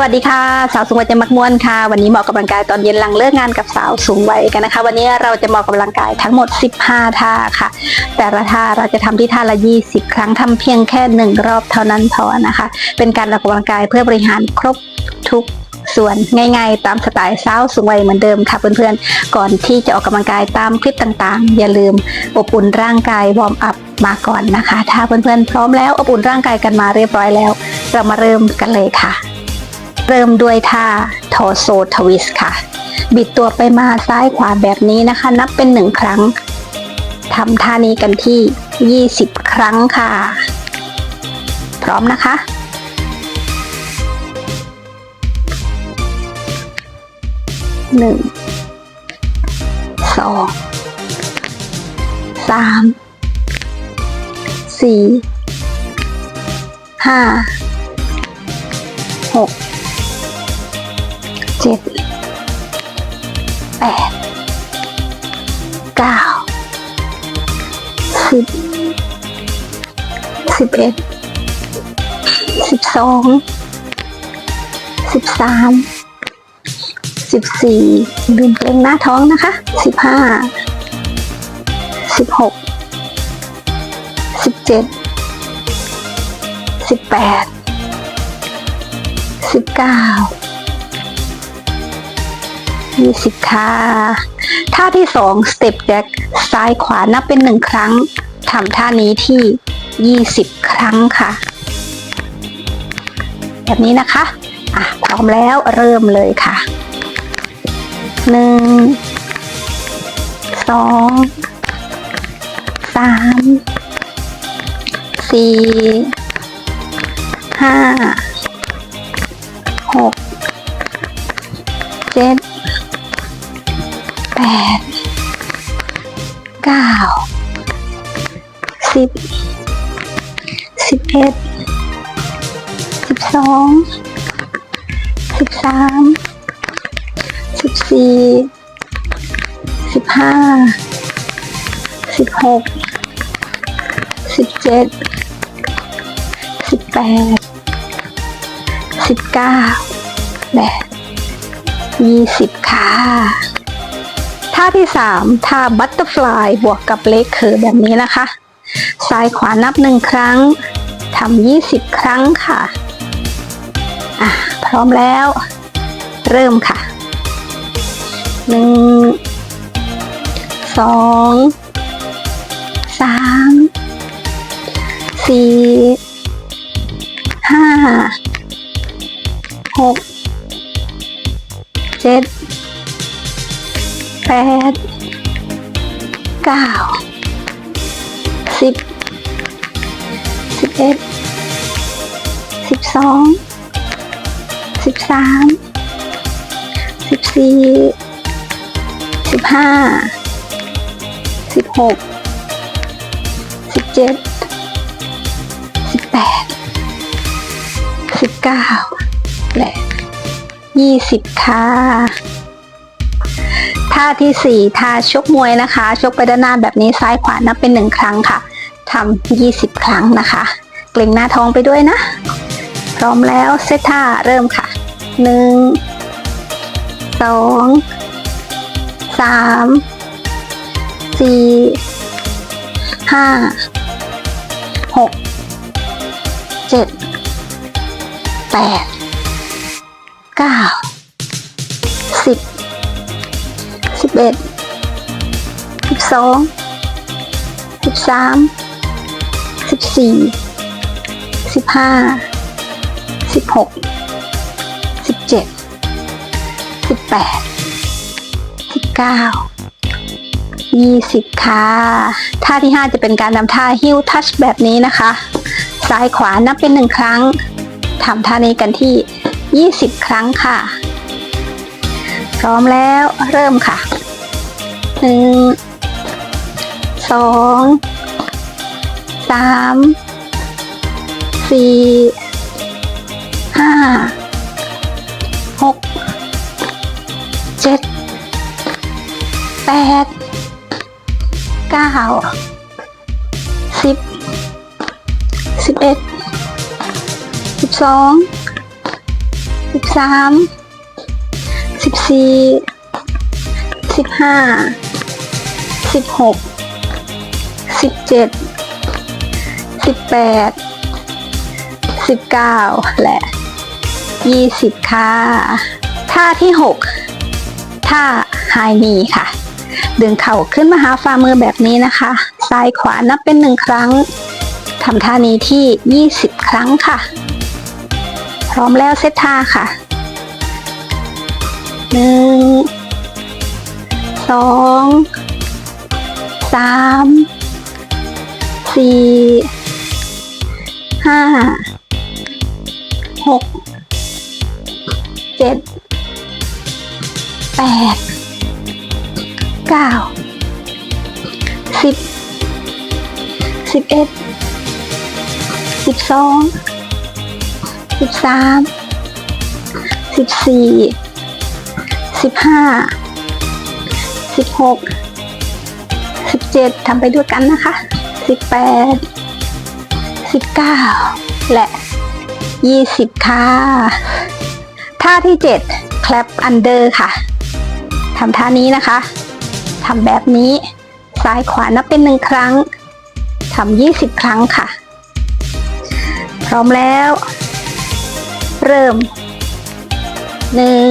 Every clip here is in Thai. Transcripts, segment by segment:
วัสดีค่ะ สาวสูงวัยเจมักม่วนค่ะ วันนี้เหมาะกำลังกายตอนเย็นหลังเลิกงานกับสาวสูงวัยกันนะคะ วันนี้เราจะเหมาะกำลังกายทั้งหมด 15 ท่าค่ะ แต่ละท่าเราจะทำที่ท่าละ 20 ครั้งทำเพียงแค่หนึ่งรอบเท่านั้นพอนะคะ เป็นการออกกำลังกายเพื่อบริหารครบทุกส่วนง่ายๆ ตามสไตล์สาวสูงวัยเหมือนเดิมค่ะเพื่อนๆ ก่อนที่จะออกกำลังกายตามคลิปต่างๆ อย่าลืมอบอุ่นร่างกายวอร์มอัพมาก่อนนะคะ ถ้าเพื่อนๆ พร้อมแล้วอบอุ่นร่างกายกันมาเรียบร้อยแล้ว เรามาเริ่มกันเลยค่ะ เริ่มด้วยท่าทอโซทวิสค่ะ บิดตัวไปมาซ้ายขวาแบบนี้นะคะ นับเป็นหนึ่งครั้งทำท่านี้กันที่ 20 ครั้งค่ะ พร้อมนะคะหนึ่งสองสามสี่ห้าหก เจ็ดแปดเก้าสิบสิบเอ็ดสิบสองสิบสามสิบสี่ลืมเกรงหน้าท้องนะคะสิบห้าสิบหกสิบเจ็ดสิบแปดสิบเก้า ยี่สิบค่ะท่าที่สองสเต็ปแจ็คซ้ายขวานับเป็นหนึ่งครั้งทำท่านี้ที่ยี่สิบครั้งค่ะ แบบนี้นะคะอะพร้อมแล้วเริ่มเลยค่ะหนึ่งสองสามสี่ห้าหกเจ็ด แปดเก้าสิบสิบเอ็ดสิบสองสิบสามสิบสี่สิบห้าสิบหกสิบเจ็ดสิบแปดสิบเก้าและยี่สิบค่ะ ท่าที่สามท่าบัตเตอร์ฟลายบวกกับเลกเคอร์แบบนี้นะคะ ซ้ายขวานับหนึ่งครั้งทำยี่สิบครั้งค่ะอะ พร้อมแล้ว เริ่มค่ะหนึ่งสองสามสี่ห้าหกเจ็ด แปดเก้าสิบสิบเอ็ดสิบสองสิบสามสิบสี่สิบห้าสิบหกสิบเจ็ดสิบแปดสิบเก้าและยี่สิบค่ะ ท่าที่สี่ท่าชกมวยนะคะ ชกไปด้านหน้าแบบนี้ซ้ายขวานับเป็นหนึ่งครั้งค่ะทำยี่สิบครั้งนะคะ เกร็งหน้าท้องไปด้วยนะ พร้อมแล้วเซตท่าเริ่มค่ะหนึ่งสองสามสี่ห้าหกเจ็ดแปดเก้า สิบเอ็ดสิบสองสิบสามสิบสี่สิบห้าสิบหกสิบเจ็ดสิบแปดสิบเก้ายี่สิบค่ะ ท่าที่ห้าจะเป็นการทำท่าฮิ l ทัชแบบนี้นะคะ ซ้ายขวานับเป็นหนึ่งครั้งทำท่านี้กันที่20ครั้งค่ะ พร้อมแล้วเริ่มค่ะหนึ่งสองสามสี่ห้าหกเจ็ดแปดเก้าสิบสิบเอ็ดสิบสองสิบสาม สิบสี่สิบห้าสิบหกสิบเจ็ดสิบแปดสิบเก้าและยี่สิบค่ะท่าที่หกท่าไฮนีค่ะ ดึงเข่าขึ้นมาหาฝ่ามือแบบนี้นะคะ ซ้ายขวานับเป็นหนึ่งครั้งทำท่านี้ที่ 20 ครั้งค่ะ พร้อมแล้วเซตท่าค่ะ หนึ่งสองสามสี่ห้าหกเจ็ดแปดเก้าสิบสิบเอ็ดสิบสองสิบสามสิบสี่ สิบห้าสิบหกสิบเจ็ดทำไปด้วยกันนะคะสิบแปดสิบเก้าและยี่สิบค่ะท่าที่เจ็ด clap under ค่ะทำท่านี้นะคะทำแบบนี้ซ้ายขวานับเป็นหนึ่งครั้งทำยี่สิบครั้งค่ะ พร้อมแล้ว เริ่มหนึ่ง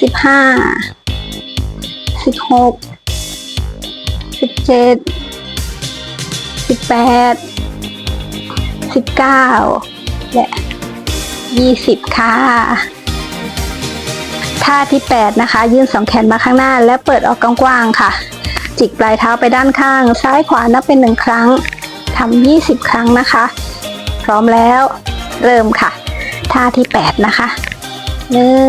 สิบห้า สิบหก สิบเจ็ด สิบแปด สิบเก้า และยี่สิบค่ะท่าที่แปดนะคะ ยื่นสองแขนมาข้างหน้า และเปิดออกกว้างๆค่ะ จิกปลายเท้าไปด้านข้าง ซ้ายขวานับเป็นหนึ่งครั้งทำยี่สิบครั้งนะคะ พร้อมแล้ว เริ่มค่ะ ท่าที่แปดนะคะหนึ่ง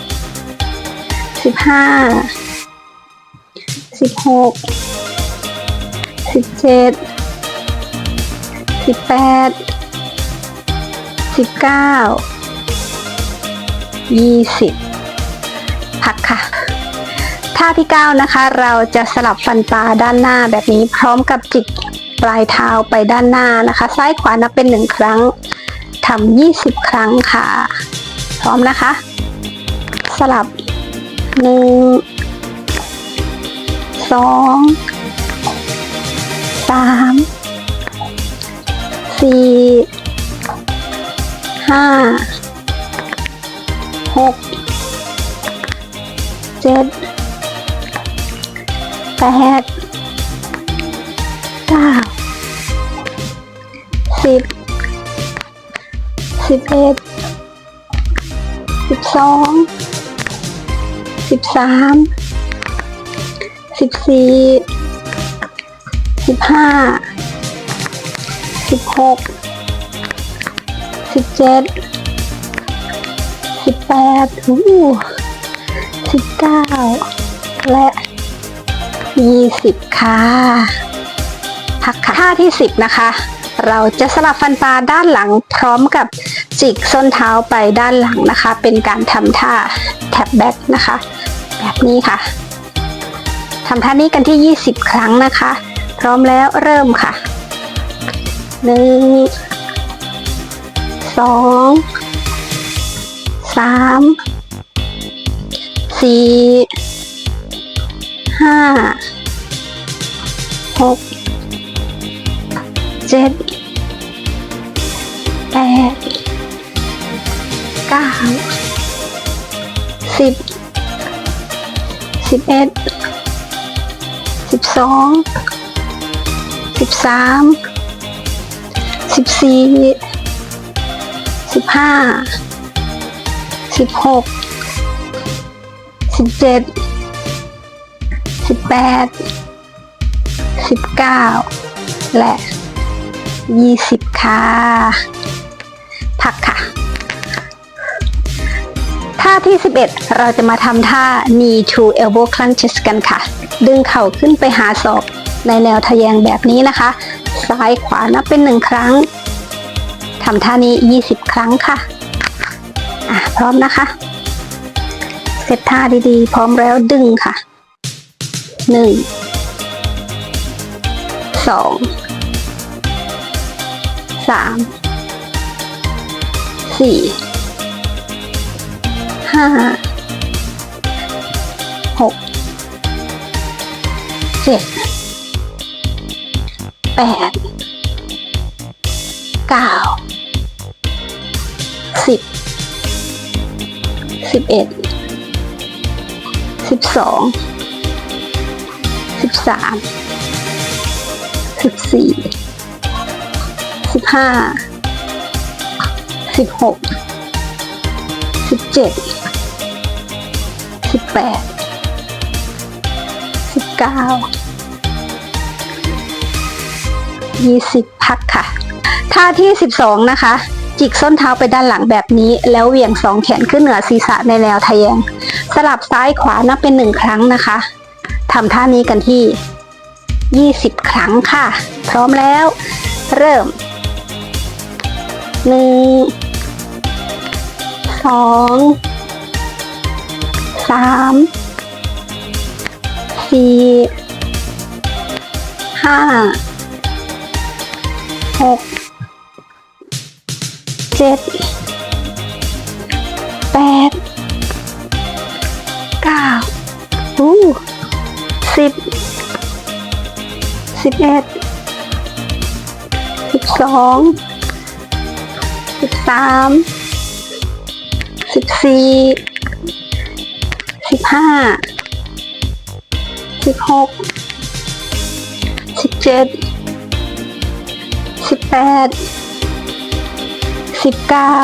สิบห้า สิบหก สิบเจ็ด สิบแปด สิบเก้า ยี่สิบพักค่ะ ท่าที่9นะคะ เราจะสลับฟันปลาด้านหน้าแบบนี้พร้อมกับจิกปลายเท้าไปด้านหน้านะคะ ซ้ายขวานับเป็นหนึ่งครั้งทำยี่สิบครั้งค่ะ พร้อมนะคะ สลับ หนึ่งสองสามสี่ห้าหกเจ็ดแปดเก้าสิบสิบเอ็ดสิบสอง สิบสามสิบสี่สิบห้าสิบหกสิบเจ็ดสิบแปดอู้สิบเก้าและยี่สิบค่ะพักค่ะท่าที่สิบนะคะ เราจะสลับฟันปลาด้านหลังพร้อมกับจิกส้นเท้าไปด้านหลังนะคะ เป็นการทำท่าแท็บแบ็กนะคะ แบบนี้ค่ะทำท่านี้กันที่ 20 ครั้งนะคะ พร้อมแล้วเริ่มค่ะหนึ่งสองสามสี่ห้าหกเจ็ดแปดเก้าสิบ สิบเอ็ดสิบสองสิบสามสิบสี่สิบห้าสิบหกสิบเจ็ดสิบแปดสิบเก้าและยี่สิบค่ะาที่ 11 เราจะมาทำท่า knee to elbow crunches กันค่ะ ดึงเข่าขึ้นไปหาศอกในแนวทะแยงแบบนี้นะคะ ซ้ายขวานับเป็นหนึ่งครั้งทำท่านี้ 20 ครั้งค่ะ อะ พร้อมนะคะ เสร็จท่าดีๆ พร้อมแล้วดึงค่ะหนึ่งสองสามสี่ ห้าหกเจ็ดแปดเก้าสิบสิบเอ็ดสิบสองสิบสามสิบสี่สิบห้าสิบหกสิบเจ็ด แปดสิบเก้ายี่สิบพักค่ะ ท่าที่สิบสองนะคะ จิกส้นเท้าไปด้านหลังแบบนี้ แล้วเหวี่ยงสองแขนขึ้นเหนือศีรษะในแนวทะแยง สลับซ้ายขวานับเป็นหนึ่งครั้งนะคะทำท่านี้กันที่ 20 ครั้งค่ะ พร้อมแล้ว เริ่มหนึ่ง สามสี่ห้าหกเจ็ดแปดเก้าอู้สิบสิบเอ็ดสิบสองสิบสามสิบสี่ ห้าสิบหกสิบเจ็ดสิบแปดสิบเก้า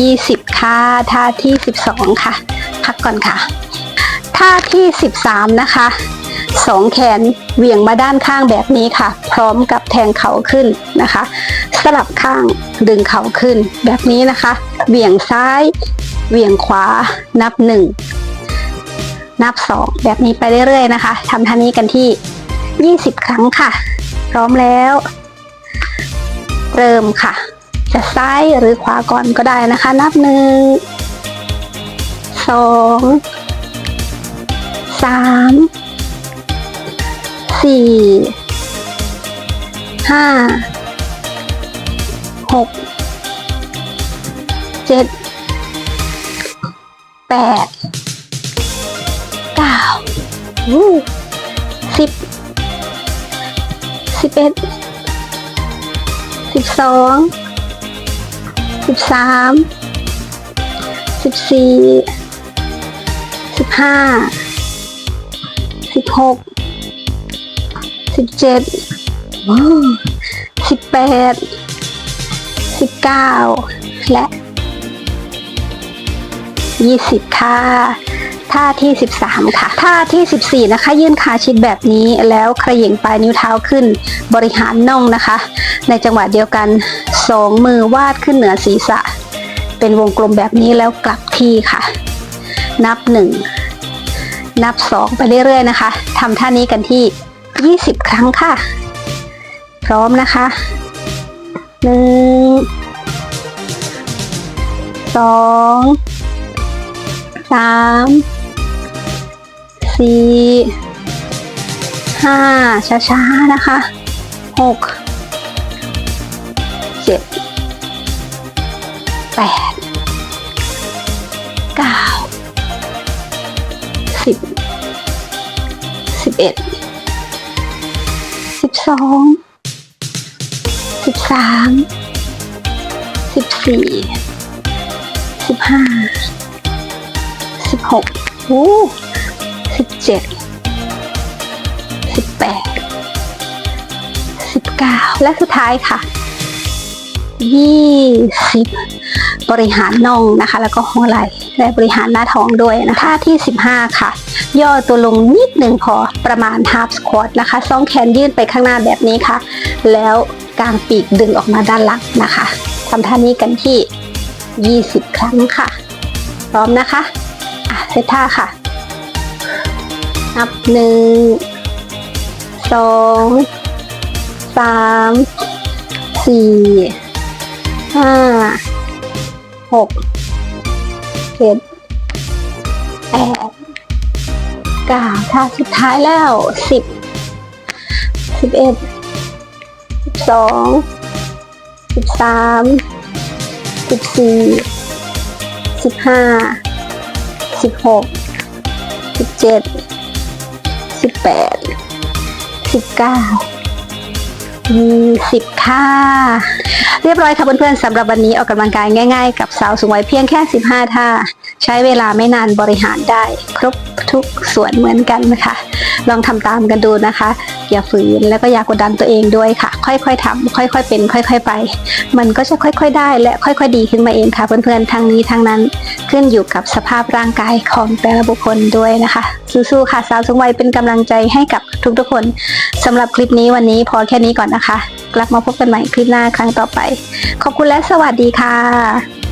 ยี่สิบค่ะท่าที่สิบสองค่ะ พักก่อนค่ะ ท่าที่สิบสามนะคะสองแขนเหวี่ยงมาด้านข้างแบบนี้ค่ะ พร้อมกับแทงเข่าขึ้นนะคะ สลับข้างดึงเข่าขึ้นแบบนี้นะคะ เหวี่ยงซ้าย เวียงขวานับหนึ่งนับสองแบบนี้ไปเรื่อยๆนะคะทำท่านี้กันที่ 20 ครั้งค่ะ พร้อมแล้ว เริ่มค่ะ จะซ้ายหรือขวาก่อนก็ได้นะคะ นับหนึ่งสองสามสี่ห้าหกเจ็ด แปดเก้าอู้สิบสิบเอ็ดสิบสองสิบสามสิบสี่สิบห้าสิบหกสิบเจ็ดสิบแปดสิบเก้าและ ยี่สิบค่ะ ท่าที่สิบสามค่ะ ท่าที่สิบสี่นะคะ ยื่นขาชิดแบบนี้แล้วขย่งปลายนิ้วเท้าขึ้น บริหารน่องนะคะ ในจังหวะเดียวกันสองมือวาดขึ้นเหนือศีรษะ เป็นวงกลมแบบนี้แล้วกลับที่ค่ะ นับหนึ่งนับสองไปเรื่อยๆนะคะทำท่านี้กันที่ 20 ครั้งค่ะ พร้อมนะคะหนึ่งสอง สามสี่ห้าช้าๆนะคะหกเจ็ดแปดเก้าสิบสิบเอ็ดสิบสองสิบสามสิบสี่สิบห้า หกโอ้สิบเจ็ดสิบแปดสิบเก้าและสุดท้ายค่ะยี่สิบบริหารน่องนะคะ แล้วก็หัวไหล่และบริหารหน้าท้องด้วยนะคะท่าที่ 15 ค่ะ ย่อตัวลงนิดหนึ่งพอประมาณ half squat นะคะสองแขนยื่นไปข้างหน้าแบบนี้ค่ะ แล้วกางปีกดึงออกมาด้านหลังนะคะทำท่านี้กันที่ 20 ครั้งค่ะ พร้อมนะคะ เซตท่าค่ะ นับหนึ่งสองสามสี่ห้าหกเจ็ดแปดเก้าท่าสุดท้ายแล้วสิบสิบเอ็ดสิบสองสิบสามสิบสี่สิบห้า สิบหกสิบเจ็ดสิบแปดสิบเก้ายี่สิบค่ะเรียบร้อยค่ะเพื่อนๆสำหรับวันนี้ออกกำลังกายง่าย ๆ กับสาวสูงวัยเพียงแค่ 15 ท่า ใช้เวลาไม่นานบริหารได้ ครบ ทุกส่วนเหมือนกันนะคะ ลองทำตามกันดูนะคะ อย่าฝืนแล้วก็อย่ากดดันตัวเองด้วยค่ะ ค่อยๆทำค่อยๆเป็น ค่อย ๆ ไป มันก็จะค่อย ๆ ได้และค่อย ๆ ดีขึ้นมาเองค่ะ เพื่อนๆทั้งนี้ทั้งนั้นขึ้นอยู่กับสภาพร่างกายของแต่ละบุคคลด้วยนะคะสู้ๆค่ะสาวสูงวัยเป็นกำลังใจให้กับทุกๆคนสำหรับคลิปนี้วันนี้พอแค่นี้ก่อนนะคะ กลับมาพบกันใหม่คลิปหน้าครั้งต่อไป ขอบคุณและสวัสดีค่ะ